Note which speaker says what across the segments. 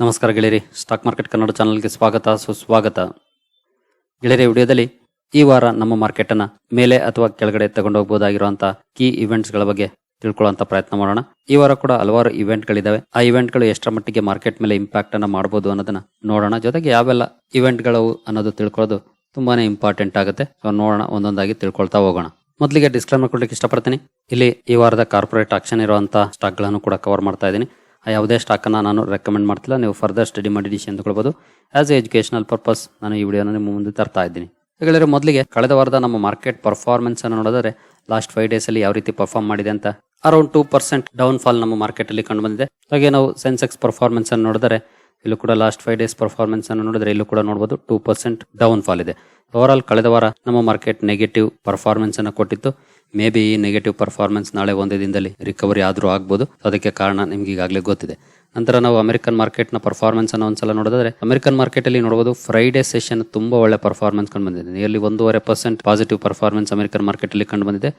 Speaker 1: ನಮಸ್ಕಾರ ಗೆಳೆಯರಿ, stock market Kannada ಚಾನಲ್ಗೆ ಸ್ವಾಗತ, ಸುಸ್ವಾಗತ. ಗೆಳೆಯರಿ, ವಿಡಿಯೋದಲ್ಲಿ ಈ ವಾರ ನಮ್ಮ ಮಾರ್ಕೆಟ್ ಅನ್ನ ಮೇಲೆ ಅಥವಾ ಕೆಳಗಡೆ ತಗೊಂಡೋಗಬಹುದಾಗಿರುವಂತ ಕೀ ಇವೆಂಟ್ಸ್ಗಳ ಬಗ್ಗೆ ತಿಳ್ಕೊಳ್ಳುವಂತ ಪ್ರಯತ್ನ ಮಾಡೋಣ. ಈ ವಾರ ಕೂಡ ಹಲವಾರು ಇವೆಂಟ್ ಗಳಿದಾವೆ. ಆ ಇವೆಂಟ್ಗಳು ಎಷ್ಟರ ಮಟ್ಟಿಗೆ ಮಾರ್ಕೆಟ್ ಮೇಲೆ ಇಂಪ್ಯಾಕ್ಟ್ ಅನ್ನ ಮಾಡಬಹುದು ಅನ್ನೋದನ್ನ ನೋಡೋಣ. ಜೊತೆಗೆ ಯಾವೆಲ್ಲ ಇವೆಂಟ್ಗಳು ಅನ್ನೋದು ತಿಳ್ಕೊಳ್ಳೋದು ತುಂಬಾನೇ ಇಂಪಾರ್ಟೆಂಟ್ ಆಗುತ್ತೆ. ಸೊ ನೋಡೋಣ, ಒಂದೊಂದಾಗಿ ತಿಳ್ಕೊಳ್ತಾ ಹೋಗೋಣ. ಮೊದಲಿಗೆ ಡಿಸ್ಕ್ಲೈಮರ್ ಕೊಡ್ಲಿಕ್ಕೆ ಇಷ್ಟಪಡ್ತೀನಿ. ಇಲ್ಲಿ ಈ ವಾರದ ಕಾರ್ಪೊರೇಟ್ ಆಕ್ಷನ್ ಇರುವಂತಹ ಸ್ಟಾಕ್ಗಳನ್ನು ಕೂಡ ಕವರ್ ಮಾಡ್ತಾ ಇದ್ದೀನಿ. ಯಾವುದೇ ಸ್ಟಾಕನ್ನು ನಾನು ರೆಕಮೆಂಡ್ ಮಾಡ್ತಿಲ್ಲ. ನೀವು ಫರ್ದರ್ ಸ್ಟಡಿ ಮಾಡಿ ಡಿಶಿ ಅಂದ್ಕೊಳ್ಬೋದು. ಆಸ್ ಎ ಎಜುಕೇಶನಲ್ ಪರ್ಪಸ್ ನಾನು ಈ ವಿಡಿಯೋನ ನಿಮ್ಮ ಮುಂದೆ ತರ್ತಾ ಇದ್ದೀನಿ. ಹೇಗಾದರೆ ಮೊದಲಿಗೆ ಕಳೆದ ವಾರದ ನಮ್ಮ ಮಾರ್ಕೆಟ್ ಪರ್ಫಾರ್ಮೆನ್ಸನ್ನು ನೋಡಿದ್ರೆ ಲಾಸ್ಟ್ ಫೈವ್ ಡೇಸ್ ಅಲ್ಲಿ ಯಾವ ರೀತಿ ಪರ್ಫಾರ್ಮ್ ಮಾಡಿದೆ ಅಂತ around two percent down fall ನಮ್ಮ ಮಾರ್ಕೆಟ್ ಅಲ್ಲಿ ಕಂಡು ಬಂದಿದೆ. ಹಾಗೆ ನಾವು ಸೆನ್ಸೆಕ್ಸ್ ಪರ್ಫಾರ್ಮೆನ್ಸನ್ನು ನೋಡಿದರೆ ಇಲ್ಲೂ ಕೂಡ ಲಾಸ್ಟ್ ಫೈವ್ ಡೇಸ್ ಪರ್ಫಾರ್ಮೆನ್ಸನ್ನು ನೋಡಿದ್ರೆ ಇಲ್ಲೂ ಕೂಡ ನೋಡಬಹುದು ಟೂ ಪರ್ಸೆಂಟ್ ಡೌನ್ ಫಾಲ್ ಇದೆ. ಓವರ್ ಆಲ್ ಕಳೆದ ವಾರ ನಮ್ಮ ಮಾರ್ಕೆಟ್ ನೆಗೆಟಿವ್ ಪರ್ಫಾರ್ಮೆನ್ಸನ್ನು ಕೊಟ್ಟಿತ್ತು. ಮೇ ಬಿ ಈ ನೆಗೆಟಿವ್ ಪರ್ಫಾರ್ಮೆನ್ಸ್ ನಾಳೆ ಒಂದೇ ದಿನದಲ್ಲಿ ರಿಕವರಿ ಆದರೂ ಆಗ್ಬೋದು. ಅದಕ್ಕೆ ಕಾರಣ ನಿಮ್ಗೆ ಈಗಾಗಲೇ ಗೊತ್ತಿದೆ. ನಂತರ ನಾವು ಅಮೆರಿಕನ್ ಮಾರ್ಕೆಟ್ನ ಪರ್ಫಾರ್ಮೆನ್ಸ್ ಅನ್ನು ಒಂದ್ಸಲ ನೋಡಿದ್ರೆ ಅಮೆರಿಕನ್ ಮಾರ್ಕೆಟ್ ಅಲ್ಲಿ ನೋಡಬಹುದು ಫ್ರೈಡೆ ಸೆಷನ್ ತುಂಬಾ ಒಳ್ಳೆ ಪರ್ಫಾರ್ಮೆನ್ಸ್ ಕಂಡು ಬಂದಿದೆ ನಿಯರ್ಲಿ ಒಂದೂವರೆ percent positive performance American market ಅಲ್ಲಿ ಕಂಡು ಬಂದಿದೆ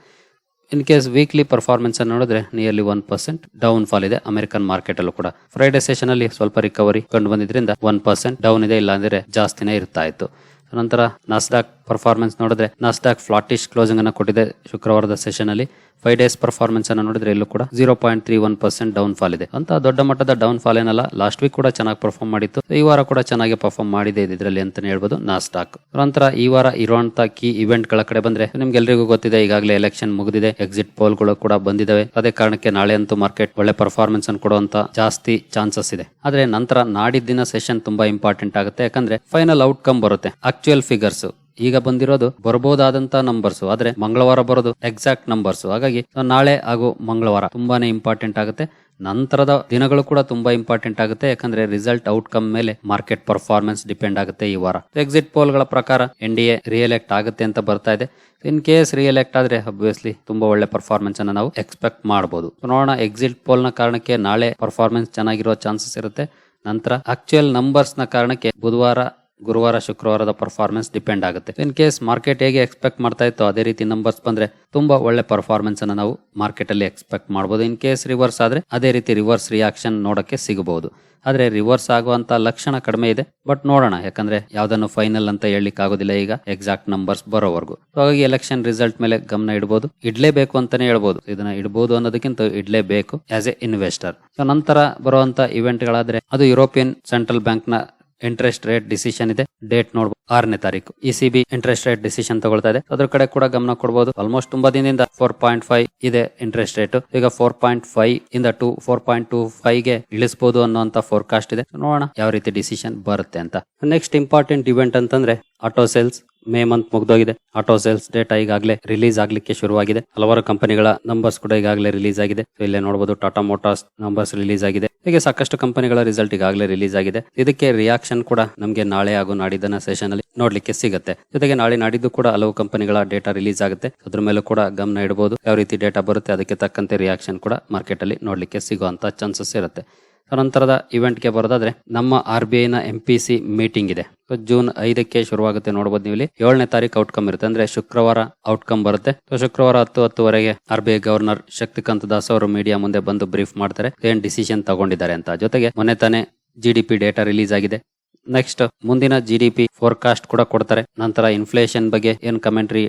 Speaker 1: ಇನ್ ಕೇಸ್ ವೀಕ್ಲಿ ಪರ್ಫಾರ್ಮೆನ್ಸ್ ಅನ್ನು ನೋಡಿದ್ರೆ nearly one percent down fall ಇದೆ ಅಮೆರಿಕನ್ ಮಾರ್ಕೆಟ್ ಅಲ್ಲೂ ಕೂಡ. ಫ್ರೈಡೆ ಸೆಷನ್ ಅಲ್ಲಿ ಸ್ವಲ್ಪ ರಿಕವರಿ ಕಂಡು ಬಂದಿದ್ರಿಂದ ಒನ್ ಪರ್ಸೆಂಟ್ ಡೌನ್ ಇದೆ ಇಲ್ಲ ಅಂದ್ರೆ ಜಾಸ್ತಿನೇ ಇರ್ತಾ ಇತ್ತು. ನಂತರ ನಾಸ್ಡಾಕ್ ಪರ್ಫಾರ್ಮೆನ್ಸ್ ನೋಡಿದ್ರೆ ನಾಸ್ಡಾಕ್ ಫ್ಲಾಟಿಶ್ ಕ್ಲೋಸಿಂಗ್ ಅನ್ನು ಕೊಟ್ಟಿದೆ ಶುಕ್ರವಾರದ ಸೆಷನ್ ಅಲ್ಲಿ. ಫೈವ್ ಡೇಸ್ ಪರ್ಫಾರ್ಮೆನ್ಸ್ ಅನ್ನು ನೋಡಿದ್ರೆ ಇಲ್ಲೂ ಕೂಡ zero point three one percent down fall ಇದೆ. ಅಂತ ದೊಡ್ಡ ಮಟ್ಟದ ಡೌನ್ ಫಾಲ್ ಏನಲ್ಲ ಲಾಸ್ಟ್ ವೀಕ್ ಕೂಡ ಚೆನ್ನಾಗಿ ಪರ್ಫಾರ್ಮ್ ಮಾಡಿತ್ತು. ಈ ವಾರ ಕೂಡ ಚೆನ್ನಾಗಿ ಪರ್ಫಾರ್ಮ್ ಮಾಡಿದೆ ಇದರಲ್ಲಿ ಅಂತಾನೆ ಹೇಳ್ಬೋದು ನಾಸ್ಟಾಕ್ ನಂತರ ಈ ವಾರ ಇರುವಂತ ಕೀ ಇವೆಂಟ್ಗಳ ಕಡೆ ಬಂದ್ರೆ ನಿಮ್ಗೆಲ್ರಿಗೂ ಗೊತ್ತಿದೆ, ಈಗಾಗಲೇ ಎಲೆಕ್ಷನ್ ಮುಗಿದಿದೆ ಎಕ್ಸಿಟ್ ಪೋಲ್ಗಳು ಕೂಡ ಬಂದಿದ್ದಾವೆ ಅದೇ ಕಾರಣಕ್ಕೆ ನಾಳೆ ಅಂತೂ ಮಾರ್ಕೆಟ್ ಒಳ್ಳೆ ಪರ್ಫಾರ್ಮೆನ್ಸ್ ಅನ್ನು ಕೊಡುವಂತ ಜಾಸ್ತಿ ಚಾನ್ಸಸ್ ಇದೆ. ಆದ್ರೆ ನಂತರ ನಾಡಿದ್ದಿನ ಸೆಷನ್ ತುಂಬಾ ಇಂಪಾರ್ಟೆಂಟ್ ಆಗುತ್ತೆ. ಯಾಕಂದ್ರೆ ಫೈನಲ್ ಔಟ್ಕಮ್ ಬರುತ್ತೆ. ಆಕ್ಚುಯಲ್ ಫಿಗರ್ಸ್ ಈಗ ಬಂದಿರೋದು ಬರಬಹುದಾದಂತ ನಂಬರ್ಸ್ ಆದ್ರೆ ಮಂಗಳವಾರ ಬರೋದು ಎಕ್ಸಾಕ್ಟ್ ನಂಬರ್ಸ್ ಹಾಗಾಗಿ ನಾಳೆ ಹಾಗೂ ಮಂಗಳವಾರ ತುಂಬಾನೇ ಇಂಪಾರ್ಟೆಂಟ್ ಆಗುತ್ತೆ. ನಂತರದ ದಿನಗಳು ಕೂಡ ತುಂಬಾ ಇಂಪಾರ್ಟೆಂಟ್ ಆಗುತ್ತೆ. ಯಾಕಂದ್ರೆ ರಿಸಲ್ಟ್ ಔಟ್ಕಮ್ ಮೇಲೆ ಮಾರ್ಕೆಟ್ ಪರ್ಫಾರ್ಮೆನ್ಸ್ ಡಿಪೆಂಡ್ ಆಗುತ್ತೆ ಈ ವಾರ. ಎಕ್ಸಿಟ್ ಪೋಲ್ಗಳ ಪ್ರಕಾರ ಎನ್ ಡಿ ಎ ರಿಯಲೆಕ್ಟ್ ಆಗುತ್ತೆ ಅಂತ ಬರ್ತಾ ಇದೆ. ಇನ್ ಕೇಸ್ ರಿಯಲೆಕ್ಟ್ ಆದ್ರೆ ಅಬ್ವಿಯಸ್ಲಿ ತುಂಬಾ ಒಳ್ಳೆ ಪರ್ಫಾರ್ಮೆನ್ಸ್ ಅನ್ನ ನಾವು ಎಕ್ಸ್ಪೆಕ್ಟ್ ಮಾಡಬಹುದು ನೋಡೋಣ ಎಕ್ಸಿಟ್ ಪೋಲ್ನ ಕಾರಣಕ್ಕೆ ನಾಳೆ ಪರ್ಫಾರ್ಮೆನ್ಸ್ ಚೆನ್ನಾಗಿರೋ ಚಾನ್ಸಸ್ ಇರುತ್ತೆ. ನಂತರ ಆಕ್ಚುಯಲ್ ನಂಬರ್ಸ್ನ ಕಾರಣಕ್ಕೆ ಬುಧವಾರ ಗುರುವಾರ, ಶುಕ್ರವಾರದ ಪರ್ಫಾರ್ಮೆನ್ಸ್ ಡಿಪೆಂಡ್ ಆಗುತ್ತೆ. ಇನ್ ಕೇಸ್ ಮಾರ್ಕೆಟ್ ಹೇಗೆ ಎಕ್ಸ್ಪೆಕ್ಟ್ ಮಾಡ್ತಾ ಇತ್ತು ಅದೇ ರೀತಿ ನಂಬರ್ಸ್ ಬಂದ್ರೆ ತುಂಬಾ ಒಳ್ಳೆ ಪರ್ಫಾರ್ಮೆನ್ಸ್ ಅನ್ನ ನಾವು ಮಾರ್ಕೆಟ್ ಅಲ್ಲಿ ಎಕ್ಸ್ಪೆಕ್ಟ್ ಮಾಡಬಹುದು ಇನ್ ಕೇಸ್ ರಿವರ್ಸ್ ಆದ್ರೆ ಅದೇ ರೀತಿ ರಿವರ್ಸ್ ರಿಯಾಕ್ಷನ್ ನೋಡಕ್ಕೆ ಸಿಗಬಹುದು. ಆದ್ರೆ ರಿವರ್ಸ್ ಆಗುವಂತ ಲಕ್ಷಣ ಕಡಿಮೆ ಇದೆ. ಬಟ್ ನೋಡೋಣ, ಯಾಕಂದ್ರೆ ಯಾವ್ದನ್ನು ಫೈನಲ್ ಅಂತ ಹೇಳಲಿಕ್ಕೆ ಆಗೋದಿಲ್ಲ ಈಗ ಎಕ್ಸಾಕ್ಟ್ ನಂಬರ್ಸ್ ಬರೋವರೆಗೂ. ಹಾಗಾಗಿ ಎಲೆಕ್ಷನ್ ರಿಸಲ್ಟ್ ಮೇಲೆ ಗಮನ ಇಡಬಹುದು ಇಡ್ಲೇಬೇಕು ಅಂತಾನೆ ಹೇಳ್ಬಹುದು ಇದನ್ನ ಇಡಬಹುದು ಅನ್ನೋದಕ್ಕಿಂತ ಇಡ್ಲೇಬೇಕು ಆಸ್ ಎ ಇನ್ವೆಸ್ಟರ್ ನಂತರ ಬರುವಂತ ಇವೆಂಟ್ ಗಳಾದ್ರೆ ಅದು ಯುರೋಪಿಯನ್ ಸೆಂಟ್ರಲ್ ಬ್ಯಾಂಕ್ನ ಇಂಟ್ರೆಸ್ಟ್ ರೇಟ್ ಡಿಸಿಷನ್ ಇದೆ. ಡೇಟ್ ನೋಡಬಹುದು ಆರನೇ ತಾರೀಕು. E C B interest rate decision ತಗೊಳ್ತಾ ಇದೆ. ಅದ್ರ ಕಡೆ ಕೂಡ ಗಮನ ಕೊಡಬಹುದು ಆಲ್ಮೋಸ್ಟ್ ತುಂಬಾ ದಿನದಿಂದ ಫೋರ್ ಪಾಯಿಂಟ್ ಫೈವ್ ಇದೆ ಇಂಟ್ರೆಸ್ಟ್ ರೇಟ್ ಈಗ ಫೋರ್ ಪಾಯಿಂಟ್ ಫೈವ್ ಇಂದ ಟೂ ಫೋರ್ ಪಾಯಿಂಟ್ ಟೂ ಫೈವ್ಗೆ ಇಳಿಸಬಹುದು ಅನ್ನುವಂತ ಫೋರ್ಕಾಸ್ಟ್ ಇದೆ. ನೋಡೋಣ ಯಾವ ರೀತಿ ಡಿಸಿಷನ್ ಬರುತ್ತೆ ಅಂತ. ನೆಕ್ಸ್ಟ್ ಇಂಪಾರ್ಟೆಂಟ್ ಇವೆಂಟ್ ಅಂತಂದ್ರೆ ಆಟೋ ಸೇಲ್ಸ್ ಮೇ ಮಂತ್ ಮುಗ್ದೋಗಿದೆ. ಆಟೋ ಸೇಲ್ಸ್ ಡೇಟಾ ಈಗಾಗಲೇ ರಿಲೀಸ್ ಆಗ್ಲಿಕ್ಕೆ ಶುರುವಾಗಿದೆ. ಹಲವಾರು ಕಂಪನಿಗಳ ನಂಬರ್ಸ್ ಕೂಡ ಈಗಾಗಲೇ ರಿಲೀಸ್ ಆಗಿದೆ. ಇಲ್ಲೇ ನೋಡಬಹುದು ಟಾಟಾ ಮೋಟಾರ್ಸ್ ನಂಬರ್ಸ್ ರಿಲೀಸ್ ಆಗಿದೆ. ಹೀಗೆ ಸಾಕಷ್ಟು ಕಂಪನಿಗಳ ರಿಸಲ್ಟ್ ಈಗಾಗಲೇ ರಿಲೀಸ್ ಆಗಿದೆ. ಇದಕ್ಕೆ ರಿಯಾಕ್ಷನ್ ಕೂಡ ನಮಗೆ ನಾಳೆ ಹಾಗೂ ನಾಡಿದ್ದನ ಸೆಷನ್ ಅಲ್ಲಿ ನೋಡ್ಲಿಕ್ಕೆ ಸಿಗುತ್ತೆ. ಜೊತೆಗೆ ನಾಳೆ ನಾಡಿದ್ದು ಕೂಡ ಹಲವು ಕಂಪನಿಗಳ ಡೇಟಾ ರಿಲೀಸ್ ಆಗುತ್ತೆ. ಅದ್ರ ಮೇಲೂ ಕೂಡ ಗಮನ ಇಡಬಹುದು ಯಾವ ರೀತಿ ಡೇಟಾ ಬರುತ್ತೆ ಅದಕ್ಕೆ ತಕ್ಕಂತೆ ರಿಯಾಕ್ಷನ್ ಕೂಡ ಮಾರ್ಕೆಟ್ ಅಲ್ಲಿ ನೋಡ್ಲಿಕ್ಕೆ ಸಿಗುವಂತ ಚಾನ್ಸಸ್ ಇರುತ್ತೆ. ನಂತರದ ಇವೆಂಟ್ಗೆ ಬರೋದಾದ್ರೆ ನಮ್ಮ ಆರ್ ಬಿ ಐ ನ ಎಂ ಪಿ ಸಿ ಮೀಟಿಂಗ್ ಇದೆ. ಸೊ ಜೂನ್ ಐದಕ್ಕೆ ಶುರುವಾಗುತ್ತೆ ನೋಡಬಹುದು ನೀವು ಇಲ್ಲಿ ಏಳನೇ ತಾರೀಕು ಔಟ್ಕಮ್ ಇರುತ್ತೆ. ಅಂದ್ರೆ ಶುಕ್ರವಾರ ಔಟ್ಕಮ್ ಬರುತ್ತೆ. ಸೊ ಶುಕ್ರವಾರ ಹತ್ತು ಹತ್ತುವರೆಗೆ R B I governor Shaktikanta Das ಅವರು ಮೀಡಿಯಾ ಮುಂದೆ ಬಂದು ಬ್ರೀಫ್ ಮಾಡ್ತಾರೆ. ಏನ್ ಡಿಸಿಷನ್ ತಗೊಂಡಿದ್ದಾರೆ ಅಂತ. ಜೊತೆಗೆ ಮೊನ್ನೆ ತಾನೇ G D P data release ಆಗಿದೆ. ನೆಕ್ಸ್ಟ್ ಮುಂದಿನ ಜಿ ಡಿ ಪಿ ಫೋರ್ಕಾಸ್ಟ್ ಕೂಡ ಕೊಡ್ತಾರೆ. ನಂತರ ಇನ್ಫ್ಲೇಷನ್ ಬಗ್ಗೆ ಏನ್ ಕಮೆಂಟ್ರಿ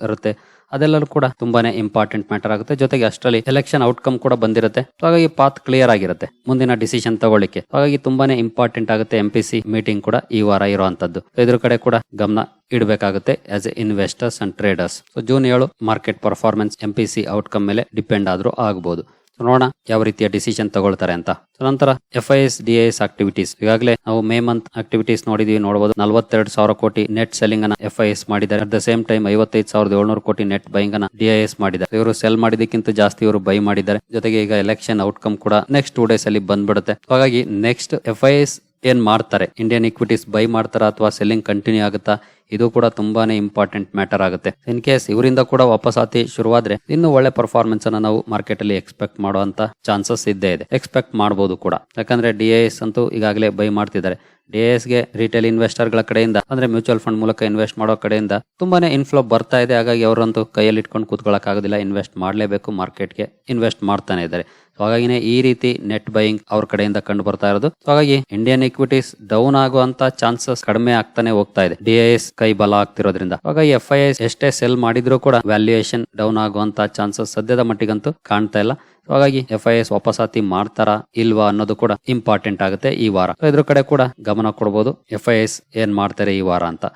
Speaker 1: ಬರುತ್ತೆ ಅದೆಲ್ಲರೂ ಕೂಡ ತುಂಬಾನೇ ಇಂಪಾರ್ಟೆಂಟ್ ಮ್ಯಾಟರ್ ಆಗುತ್ತೆ. ಜೊತೆಗೆ ಅಷ್ಟರಲ್ಲಿ ಎಲೆಕ್ಷನ್ ಔಟ್ಕಮ್ ಕೂಡ ಬಂದಿರುತ್ತೆ. ಹಾಗಾಗಿ ಪಾತ್ ಕ್ಲಿಯರ್ ಆಗಿರುತ್ತೆ. ಮುಂದಿನ ಡಿಸಿಷನ್ ತಗೊಳ್ಳಿಕ್ಕೆ. ಹಾಗಾಗಿ ತುಂಬಾನೇ ಇಂಪಾರ್ಟೆಂಟ್ ಆಗುತ್ತೆ ಎಂ ಪಿ ಸಿ ಮೀಟಿಂಗ್ ಕೂಡ ಈ ವಾರ ಇರುವಂತದ್ದು. ಇದ್ರ ಕಡೆ ಕೂಡ ಗಮನ ಇಡಬೇಕಾಗುತ್ತೆ as a investors and traders so June ಏಳು market performance M P C outcome ಮೇಲೆ ಡಿಪೆಂಡ್ ಆದ್ರೂ ಆಗಬಹುದು ನೋಡೋಣ ಯಾವ ರೀತಿಯ ಡಿಸಿಷನ್ ತಗೊಳ್ತಾರೆ ಅಂತ. ನಂತರ F I S D S activities ಈಗಾಗಲೇ ನಾವು ಮೇ ಮಂತ್ ಆಕ್ಟಿವಿಟೀಸ್ ನೋಡಿದೀವಿ ನೋಡಬಹುದು ನಲವತ್ತೆರಡು ಸಾವಿರ ಕೋಟಿ ನೆಟ್ ಸೆಲ್ಲಿಂಗ್ ಅನ್ನ ಎಫ್ ಐ ಎಸ್ ಮಾಡಿದ್ದಾರೆ. ಅಟ್ ದ ಸೇಮ್ ಟೈಮ್ ಐವತ್ತೈದು ಸಾವಿರದ ಏಳ್ನೂರು ಕೋಟಿ ನೆಟ್ ಬೈಂಗ್ ಅನ್ನ ಡಿ ಐ ಎಸ್ ಮಾಡಿದ್ದಾರೆ. ಇವರು ಸೆಲ್ ಮಾಡಿದಕ್ಕಿಂತ ಜಾಸ್ತಿ ಇವರು ಬೈ ಮಾಡಿದ್ದಾರೆ. ಜೊತೆಗೆ ಈಗ ಎಲೆಕ್ಷನ್ ಔಟ್ಕಮ್ ಕೂಡ ನೆಕ್ಸ್ಟ್ ಟೂ ಡೇಸ್ ಅಲ್ಲಿ ಬಂದ್ಬಿಡುತ್ತೆ. ಹಾಗಾಗಿ ನೆಕ್ಸ್ಟ್ ಎಫ್ ಐ ಎಸ್ ಏನ್ ಮಾಡ್ತಾರೆ? ಇಂಡಿಯನ್ ಇಕ್ವಿಟೀಸ್ ಬೈ ಮಾಡ್ತಾರಾ ಅಥವಾ ಸೆಲ್ಲಿಂಗ್ ಕಂಟಿನ್ಯೂ ಆಗುತ್ತಾ? ಇದು ಕೂಡ ತುಂಬಾನೇ ಇಂಪಾರ್ಟೆಂಟ್ ಮ್ಯಾಟರ್ ಆಗುತ್ತೆ. ಇನ್ ಕೇಸ್ ಇವರಿಂದ ಕೂಡ ವಾಪಸಾತಿ ಶುರುವಾದ್ರೆ, ಇನ್ನು ಒಳ್ಳೆ ಪರ್ಫಾರ್ಮೆನ್ಸ್ ಅನ್ನ ನಾವು ಮಾರ್ಕೆಟ್ ಅಲ್ಲಿ ಎಕ್ಸ್ಪೆಕ್ಟ್ ಮಾಡುವಂತ ಚಾನ್ಸಸ್ ಇದ್ದೇ ಇದೆ. ಎಕ್ಸ್ಪೆಕ್ಟ್ ಮಾಡಬಹುದು ಕೂಡ. ಯಾಕಂದ್ರೆ ಡಿ ಎಸ್ ಅಂತೂ ಈಗಾಗಲೇ ಬೈ ಮಾಡ್ತಿದ್ದಾರೆ. ಡಿ ಎಸ್ಗೆ ರಿಟೇಲ್ ಇನ್ವೆಸ್ಟರ್ಗಳ ಕಡೆಯಿಂದ, ಅಂದ್ರೆ ಮ್ಯೂಚುವಲ್ ಫಂಡ್ ಮೂಲಕ ಇನ್ವೆಸ್ಟ್ ಮಾಡೋ ಕಡೆಯಿಂದ ತುಂಬಾನೇ ಇನ್ಫ್ಲೋ ಬರ್ತಾ ಇದೆ. ಹಾಗಾಗಿ ಅವರಂತೂ ಕೈಯಲ್ಲಿ ಇಟ್ಕೊಂಡು ಕೂತ್ಕೊಳ್ಳಕ್ ಆಗೋದಿಲ್ಲ. ಇನ್ವೆಸ್ಟ್ ಮಾಡಲೇಬೇಕು ಮಾರ್ಕೆಟ್ಗೆ ಇನ್ವೆಸ್ಟ್ ಮಾಡ್ತಾನೆ ಇದ್ದಾರೆ. ಹಾಗಾಗಿನೇ ಈ ರೀತಿ ನೆಟ್ ಬೈಯಿಂಗ್ ಅವ್ರ ಕಡೆಯಿಂದ ಕಂಡು ಬರ್ತಾ ಇರೋದು. ಹಾಗಾಗಿ ಇಂಡಿಯನ್ ಇಕ್ವಿಟೀಸ್ ಡೌನ್ ಆಗುವಂತ ಚಾನ್ಸಸ್ ಕಡಿಮೆ ಆಗ್ತಾನೆ ಹೋಗ್ತಾ ಇದೆ. ಡಿ ಎಸ್ ಕೈ ಬಲ ಆಗ್ತಿರೋದ್ರಿಂದ. ಇವಾಗ ಎಫ್ ಐ ಎಷ್ಟೇ ಸೆಲ್ ಮಾಡಿದ್ರು ಕೂಡ ವ್ಯಾಲ್ಯೂಯೇಷನ್ ಡೌನ್ ಆಗುವಂತ ಚಾನ್ಸಸ್ ಸದ್ಯದ ಮಟ್ಟಿಗಂತೂ ಕಾಣ್ತಾ ಇಲ್ಲ. ಹಾಗಾಗಿ ಎಫ್ ಐ ಎಸ್ ವಾಪಸಾತಿ ಮಾಡ್ತಾರಾ ಇಲ್ವಾ ಅನ್ನೋದು ಕೂಡ ಇಂಪಾರ್ಟೆಂಟ್ ಆಗುತ್ತೆ ಈ ವಾರ. ಇದ್ರ ಕಡೆ ಕೂಡ ಗಮನ ಕೊಡಬಹುದು ಎಫ್ ಐ ಎಸ್ ಏನ್ ಮಾಡ್ತಾರೆ ಈ ವಾರ ಅಂತ.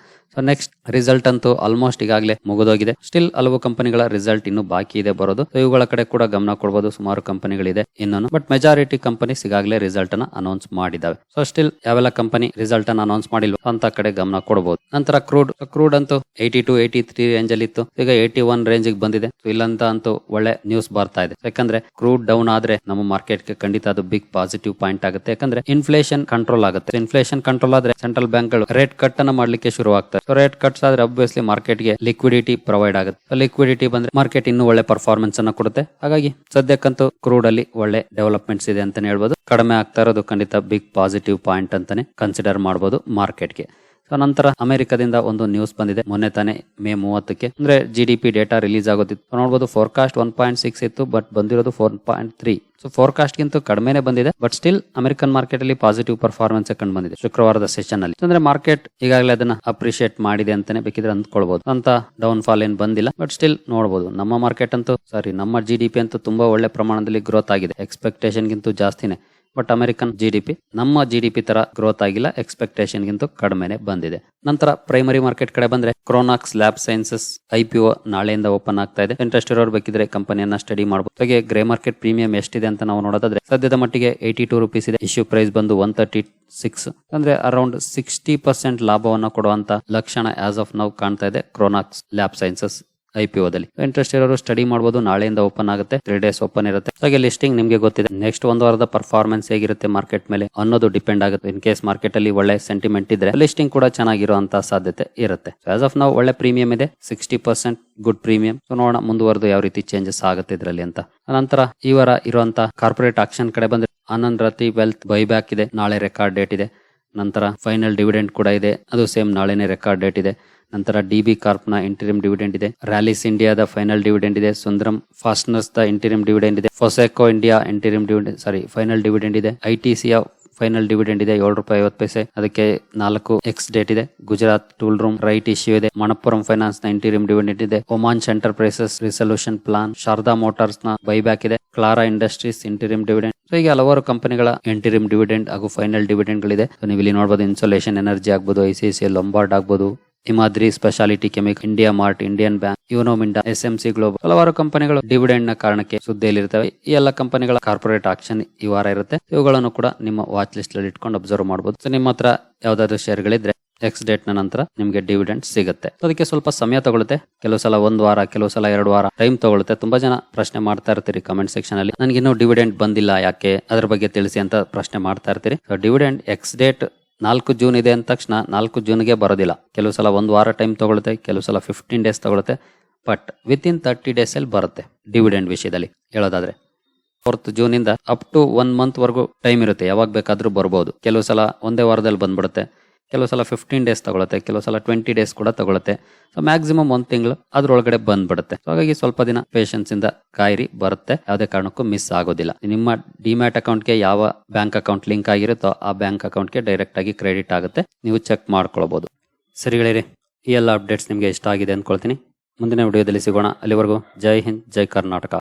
Speaker 1: ನೆಕ್ಸ್ಟ್ ರಿಸಲ್ಟ್ ಅಂತೂ ಆಲ್ಮೋಸ್ಟ್ ಈಗಾಗಲೇ ಮುಗಿದೋಗಿದೆ. ಸ್ಟಿಲ್ ಹಲವು ಕಂಪನಿಗಳ ರಿಸಲ್ಟ್ ಇನ್ನು ಬಾಕಿ ಇದೆ ಬರೋದು. ಇವುಗಳ ಕಡೆ ಕೂಡ ಗಮನ ಕೊಡಬಹುದು ಸುಮಾರು ಕಂಪನಿಗಳಿದೆ ಇನ್ನೂ ಬಟ್ ಮೆಜಾರಿಟಿ ಕಂಪನೀಸ್ ಈಗಾಗಲೇ ರಿಸಲ್ಟ್ ಅನ್ನ ಅನೌನ್ಸ್ ಮಾಡಿದಾವೆ ಸೊ ಸ್ಟಿಲ್ ಯಾವೆಲ್ಲ ಕಂಪನಿ ರಿಸಲ್ಟ್ ಅನ್ನ ಅನೌನ್ಸ್ ಮಾಡಿಲ್ವ ಅಂತ ಕಡೆ ಗಮನ ಕೊಡಬಹುದು ನಂತರ ಕ್ರೂಡ್ ಕ್ರೂಡ್ ಅಂತೂ eighty two eighty three range ಅಲ್ಲಿ ಇತ್ತು. ಈಗ ಏಯ್ಟಿ ಒನ್ ರೇಂಜ್ ಬಂದಿದೆ. So, ಇಲ್ಲಂತ ಅಂತೂ ಒಳ್ಳೆ ನ್ಯೂಸ್ ಬರ್ತಾ ಇದೆ. ಯಾಕಂದ್ರೆ ಕ್ರೂಡ್ ಡೌನ್ ಆದ್ರೆ ನಮ್ಮ ಮಾರ್ಕೆಟ್ಗೆ ಖಂಡಿತ ಅದು ಬಿಗ್ ಪಾಸಿಟಿವ್ ಪಾಯಿಂಟ್ ಆಗುತ್ತೆ. ಯಾಕಂದ್ರೆ ಇನ್ಫ್ಲೇಷನ್ ಕಂಟ್ರೋಲ್ ಆಗುತ್ತೆ. ಇನ್ಫ್ಲೇಷನ್ ಕಂಟ್ರೋಲ್ ಆದ್ರೆ ಸೆಂಟ್ರಲ್ ಬ್ಯಾಂಕ್ಗಳು ರೇಟ್ ಕಟ್ ಅನ್ನ ಮಾಡ್ಲಿಕ್ಕೆ ಶುರು ಸೊ ರೇಟ್ ಕಟ್ಸ್ ಆದ್ರೆ ಅಬ್ವಿಯಸ್ಲಿ ಮಾರ್ಕೆಟ್ಗೆ ಲಿಕ್ವಿಡಿಟಿ ಪ್ರೊವೈಡ್ ಆಗುತ್ತೆ. ಲಿಕ್ವಿಡಿಟಿ ಬಂದ್ರೆ ಮಾರ್ಕೆಟ್ ಇನ್ನೂ ಒಳ್ಳೆ ಪರ್ಫಾರ್ಮೆನ್ಸ್ ಅನ್ನ ಕೊಡುತ್ತೆ. ಹಾಗಾಗಿ ಸದ್ಯಕ್ಕಂತೂ ಕ್ರೂಡ್ ಅಲ್ಲಿ ಒಳ್ಳೆ ಡೆವಲಪ್ಮೆಂಟ್ಸ್ ಇದೆ ಅಂತಾನೆ ಹೇಳ್ಬೋದು. ಕಡಿಮೆ ಆಗ್ತಾ ಇರೋದು ಖಂಡಿತ ಬಿಗ್ ಪಾಸಿಟಿವ್ ಪಾಯಿಂಟ್ ಅಂತಾನೆ ಕನ್ಸಿಡರ್ ಮಾಡಬಹುದು ಮಾರ್ಕೆಟ್ಗೆ ನಂತರ ಅಮೆರಿಕದಿಂದ ಒಂದು ನ್ಯೂಸ್ ಬಂದಿದೆ. ಮೊನ್ನೆ ತಾನೆ ಮೇ ಮೂವತ್ತಕ್ಕೆ. ಅಂದ್ರೆ G D P data release ಆಗುತ್ತಿತ್ತು ನೋಡಬಹುದು ಫೋರ್ಕಾಸ್ಟ್ ಒನ್ ಪಾಯಿಂಟ್ ಸಿಕ್ಸ್ ಇತ್ತು ಬಟ್ ಬಂದಿರೋದು four point three so forecast ಗಿಂತ ಕಡಿಮೆನೆ ಬಂದಿದೆ ಬಟ್ ಸ್ಟಿಲ್ ಅಮೆರಿಕನ್ ಮಾರ್ಕೆಟ್ ಅಲ್ಲಿ ಪಾಸಿಟಿವ್ ಪರ್ಫಾರ್ಮೆನ್ಸ್ ಕಂಡು ಬಂದಿದೆ ಶುಕ್ರವಾರದ ಸೆಷನ್ ಅಲ್ಲಿ. ಅಂದ್ರೆ ಮಾರ್ಕೆಟ್ ಈಗಾಗಲೇ ಅದನ್ನ ಅಪ್ರಿಶಿಯೇಟ್ ಮಾಡಿದೆ ಅಂತಾನೆ ಬೇಕಿದ್ರೆ ಅಂದ್ಕೊಳ್ಬಹುದು ಅಂತ ಡೌನ್ ಫಾಲ್ ಏನ್ ಬಂದಿಲ್ಲ ಬಟ್ ಸ್ಟಿಲ್ ನೋಡಬಹುದು ನಮ್ಮ ಮಾರ್ಕೆಟ್ ಅಂತೂ ಸಾರಿ ನಮ್ಮ ಜಿ ಡಿ ಪಿ ಅಂತೂ ತುಂಬಾ ಒಳ್ಳೆ ಪ್ರಮಾಣದಲ್ಲಿ ಗ್ರೋತ್ ಆಗಿದೆ. ಎಕ್ಸ್ಪೆಕ್ಟೇಷನ್ ಗಿಂತೂ ಜಾಸ್ತಿನೇ. But American G D P ನಮ್ಮ ಜಿ ಡಿ ಪಿ ತರ ಗ್ರೋತ್ ಆಗಿಲ್ಲ ಎಕ್ಸ್ಪೆಕ್ಟೇಷನ್ ಗಿಂತ ಕಡಿಮೆನೆ ಬಂದಿದೆ. ನಂತರ ಪ್ರೈಮರಿ ಮಾರ್ಕೆಟ್ ಕಡೆ ಬಂದ್ರೆ Kronox lab sciences I P O ನಾಳೆಯಿಂದ ಓಪನ್ ಆಗ್ತಾ ಇದೆ. ಇಂಟ್ರೆಸ್ಟ್ ಇರೋರು ಬೇಕಿದ್ರೆ ಕಂಪನಿಯನ್ನ ಸ್ಟಡಿ ಮಾಡಬಹುದು ಹಾಗೆ ಗ್ರೇ ಮಾರ್ಕೆಟ್ ಪ್ರೀಮಿಯಂ ಎಷ್ಟಿದೆ ಅಂತ ನಾವು ನೋಡೋದಾದ್ರೆ, ಸದ್ಯದ ಮಟ್ಟಿಗೆ ಏಯ್ಟಿ ಟೂ ರುಪೀಸ್ ಇದೆ. ಇಶ್ಯೂ ಪ್ರೈಸ್ ಬಂದು ಒನ್ ತರ್ಟಿ ಸಿಕ್ಸ್ ಅಂದ್ರೆ ಅರೌಂಡ್ ಸಿಕ್ಸ್ಟಿ ಪರ್ಸೆಂಟ್ ಲಾಭವನ್ನು ಕೊಡುವಂತ ಲಕ್ಷಣ ಆಸ್ ಆಫ್ ನಾವು ಕಾಣ್ತಾ ಇದೆ Kronox lab sciences I P ಓದಲ್ಲಿ interest ಇರೋರು ಸ್ಟಡಿ ಮಾಡಬಹುದು ನಾಳೆಯಿಂದ ಓಪನ್ ಆಗುತ್ತೆ ತ್ರೀ ಡೇಸ್ ಓಪನ್ ಇರುತ್ತೆ. ಹಾಗೆ ಲಿಸ್ಟಿಂಗ್ ನಿಮಗೆ ಗೊತ್ತಿದೆ. ನೆಕ್ಸ್ಟ್ ಒಂದು ವಾರದ ಪರ್ಫಾರ್ಮೆನ್ಸ್ ಹೇಗಿರುತ್ತೆ ಮಾರ್ಕೆಟ್ ಮೇಲೆ ಅನ್ನೋದು ಡಿಪೆಂಡ್ ಆಗುತ್ತೆ. ಇನ್ ಕೇಸ್ ಮಾರ್ಕೆಟ್ ಅಲ್ಲಿ ಒಳ್ಳೆ ಸೆಂಟಿಮೆಂಟ್ ಇದ್ರೆ ಲಿಸ್ಟಿಂಗ್ ಕೂಡ ಚೆನ್ನಾಗಿರುವಂತ ಸಾಧ್ಯತೆ ಇರುತ್ತೆ. ಆಸ್ ಆಫ್ ನಾವು ಒಳ್ಳೆ ಪ್ರೀಮಿಯಂ ಇದೆ ಸಿಕ್ಸ್ಟಿ ಪರ್ಸೆಂಟ್ ಗುಡ್ ಪ್ರೀಮಿಯಂ ನೋಡೋಣ ಮುಂದುವರೆದು ಯಾವ ರೀತಿ ಚೇಂಜಸ್ ಆಗುತ್ತೆ ಇದರಲ್ಲಿ ಅಂತ. ನಂತರ ಈ ವಾರ ಇರುವಂತಹ ಕಾರ್ಪೊರೇಟ್ ಆಕ್ಷನ್ ಕಡೆ ಬಂದ್ರೆ ಆನಂದ್ ರತಿ ವೆಲ್ತ್ ಬೈಬ್ಯಾಕ್ ಇದೆ. ನಾಳೆ ರೆಕಾರ್ಡ್ ಡೇಟ್ ಇದೆ. ನಂತರ ಫೈನಲ್ ಡಿವಿಡೆಂಡ್ ಕೂಡ ಇದೆ. ಅದು ಸೇಮ್ ನಾಳೆನೆ ರೆಕಾರ್ಡ್ ಡೇಟ್ ಇದೆ. ನಂತರ ಡಿ ಬಿ ಕಾರ್ಪ್ನ ಇಂಟೀರಿಯಂ ಡಿವಿಡೆಂಡ್ ಇದೆ. ರ್ಯಾಲಿಸ್ ಇಂಡಿಯಾದ ಫೈನಲ್ ಡಿವಿಡೆಂಡ್ ಇದೆ. Sundaram fasteners the interim dividend ಇದೆ. Foseco India interim dividend sorry final dividend ಇದೆ. ಐಟಿಸಿಯ ಫೈನಲ್ ಡಿವಿಡೆಂಡ್ ಇದೆ ಏಳು ರೂಪಾಯಿ ಐವತ್ತು ಪೈಸೆ. ಅದಕ್ಕೆ ನಾಲ್ಕು ಎಕ್ಸ್ ಡೇಟ್ ಇದೆ. Gujarat tool room right issue ಇದೆ. ಮಣಪುರಂ ಫೈನಾನ್ಸ್ನ ಇಂಟೀರಿಯಂ ಡಿವಿಡೆಂಡ್ ಇದೆ. Omans enterprises resolution plan Sharda ಮೋಟಾರ್ಸ್ನ buyback ಇದೆ. ಕ್ಲಾರಾ ಇಂಡಸ್ಟ್ರೀಸ್ ಇಂಟೀರಿಯಂ ಡಿವಿಡೆಂಡ್ ಹೀಗೆ ಹಲವಾರು ಕಂಪನಿಗಳ ಇಂಟೀರಿಯಂ ಡಿವಿಡೆಂಡ್ ಹಾಗೂ ಫೈನಲ್ ಡಿವಿಡೆಂಡ್ ಗಳಿದೆ. ನೀವು ಇಲ್ಲಿ ನೋಡಬಹುದು ಇನ್ಸುಲೇಷನ್ ಎನರ್ಜಿ ಆಗ್ಬೋದು ಐಸಿಐಸಿ ಲೊಂಬಾರ್ಡ್ ಆಗ್ಬೋದು Himadri speciality chemical India Mart, Indian bank Uno Minda S M C global ಹಲವಾರು ಕಂಪನಿಗಳು ಡಿವಿಡೆಂಡ್ನ ಕಾರಣಕ್ಕೆ ಸುದ್ದಿಯಲ್ಲಿರ್ತವೆ ಈ ಎಲ್ಲ ಕಂಪನಿಗಳ ಕಾರ್ಪೊರೇಟ್ ಆಕ್ಷನ್ ಈ ವಾರ ಇರುತ್ತೆ. ಇವುಗಳನ್ನು ಕೂಡ ನಿಮ್ಮ ವಾಚ್ ಲಿಸ್ಟ್ ಅಲ್ಲಿ ಇಟ್ಕೊಂಡು ಅಬ್ಸರ್ವ್ ಮಾಡಬಹುದು ಸೊ ನಿಮ್ಮ ಹತ್ರ ಯಾವ್ದಾದ್ರು ಶೇರ್ಗಳಿದ್ರೆ ಎಕ್ಸ್ ಡೇಟ್ನ ನಂತರ ನಿಮಗೆ ಡಿವಿಡೆಂಡ್ ಸಿಗುತ್ತೆ. ಅದಕ್ಕೆ ಸ್ವಲ್ಪ ಸಮಯ ತಗೊಳುತ್ತೆ. ಕೆಲವು ಸಲ ಒಂದು ವಾರ, ಕೆಲವು ಸಲ ಎರಡು ವಾರ ಟೈಮ್ ತಗೊಳುತ್ತೆ. ತುಂಬಾ ಜನ ಪ್ರಶ್ನೆ ಮಾಡ್ತಾ ಇರ್ತೀರಿ ಕಮೆಂಟ್ ಸೆಕ್ಷನ್ ಅಲ್ಲಿ. ನನಗೆ ಇನ್ನೂ ಡಿವಿಡೆಂಡ್ ಬಂದಿಲ್ಲ ಯಾಕೆ? ಅದ್ರ ಬಗ್ಗೆ ತಿಳಿಸಿ ಅಂತ ಪ್ರಶ್ನೆ ಮಾಡ್ತಾ ಇರ್ತೀರಿ. ಡಿವಿಡೆಂಡ್ ಎಕ್ಸ್ ಡೇಟ್ ನಾಲ್ಕು ಜೂನ್ ಇದೆ ಅಂದ ತಕ್ಷಣ ನಾಲ್ಕು ಜೂನ್ಗೆ ಬರೋದಿಲ್ಲ. ಕೆಲವು ಸಲ ಒಂದು ವಾರ ಟೈಮ್ ತಗೊಳುತ್ತೆ, ಕೆಲವು ಸಲ ಫಿಫ್ಟೀನ್ ಡೇಸ್ ತೊಗೊಳುತ್ತೆ but within thirty days ಅಲ್ಲಿ ಬರುತ್ತೆ ಡಿವಿಡೆಂಡ್ ವಿಷಯದಲ್ಲಿ. ಹೇಳೋದಾದ್ರೆ ಫೋರ್ತ್ ಜೂನ್ ಇಂದ ಅಪ್ ಟು ಒನ್ ಮಂತ್ ವರೆಗೂ ಟೈಮ್ ಇರುತ್ತೆ, ಯಾವಾಗ ಬೇಕಾದರೂ ಬರ್ಬೋದು. ಕೆಲವು ಸಲ ಒಂದೇ ವಾರದಲ್ಲಿ ಬಂದ್ಬಿಡುತ್ತೆ. ಕೆಲವು ಸಲ ಫಿಫ್ಟೀನ್ ಡೇಸ್ ತಗೊಳುತ್ತೆ, ಕೆಲವು ಸಲ ಟ್ವೆಂಟಿ ಡೇಸ್ ಕೂಡ ತಗೊಳುತ್ತೆ. ಸೊ ಮ್ಯಾಕ್ಸಿಮಮ್ ಒಂದು ತಿಂಗಳು ಅದರೊಳಗಡೆ ಬಂದ್ಬಿಡುತ್ತೆ. ಹಾಗಾಗಿ ಸ್ವಲ್ಪ ದಿನ ಪೇಷನ್ಸ್ ಇಂದ ಕಾಯಿರಿ, ಬರುತ್ತೆ. ಯಾವುದೇ ಕಾರಣಕ್ಕೂ ಮಿಸ್ ಆಗೋದಿಲ್ಲ. ನಿಮ್ಮ ಡಿಮ್ಯಾಟ್ ಅಕೌಂಟ್ಗೆ ಯಾವ ಬ್ಯಾಂಕ್ ಅಕೌಂಟ್ ಲಿಂಕ್ ಆಗಿರುತ್ತೋ, ಆ ಬ್ಯಾಂಕ್ ಅಕೌಂಟ್ಗೆ ಡೈರೆಕ್ಟ್ ಆಗಿ ಕ್ರೆಡಿಟ್ ಆಗುತ್ತೆ. ನೀವು ಚೆಕ್ ಮಾಡ್ಕೊಳ್ಬಹುದು ಸರಿಗಳಿರಿ ಈ ಎಲ್ಲ ಅಪ್ಡೇಟ್ಸ್ ನಿಮಗೆ ಇಷ್ಟ ಆಗಿದೆ ಅಂದ್ಕೊಳ್ತೀನಿ. ಮುಂದಿನ ವಿಡಿಯೋದಲ್ಲಿ ಸಿಗೋಣ. ಅಲ್ಲಿವರೆಗೂ ಜೈ ಹಿಂದ್, ಜೈ ಕರ್ನಾಟಕ.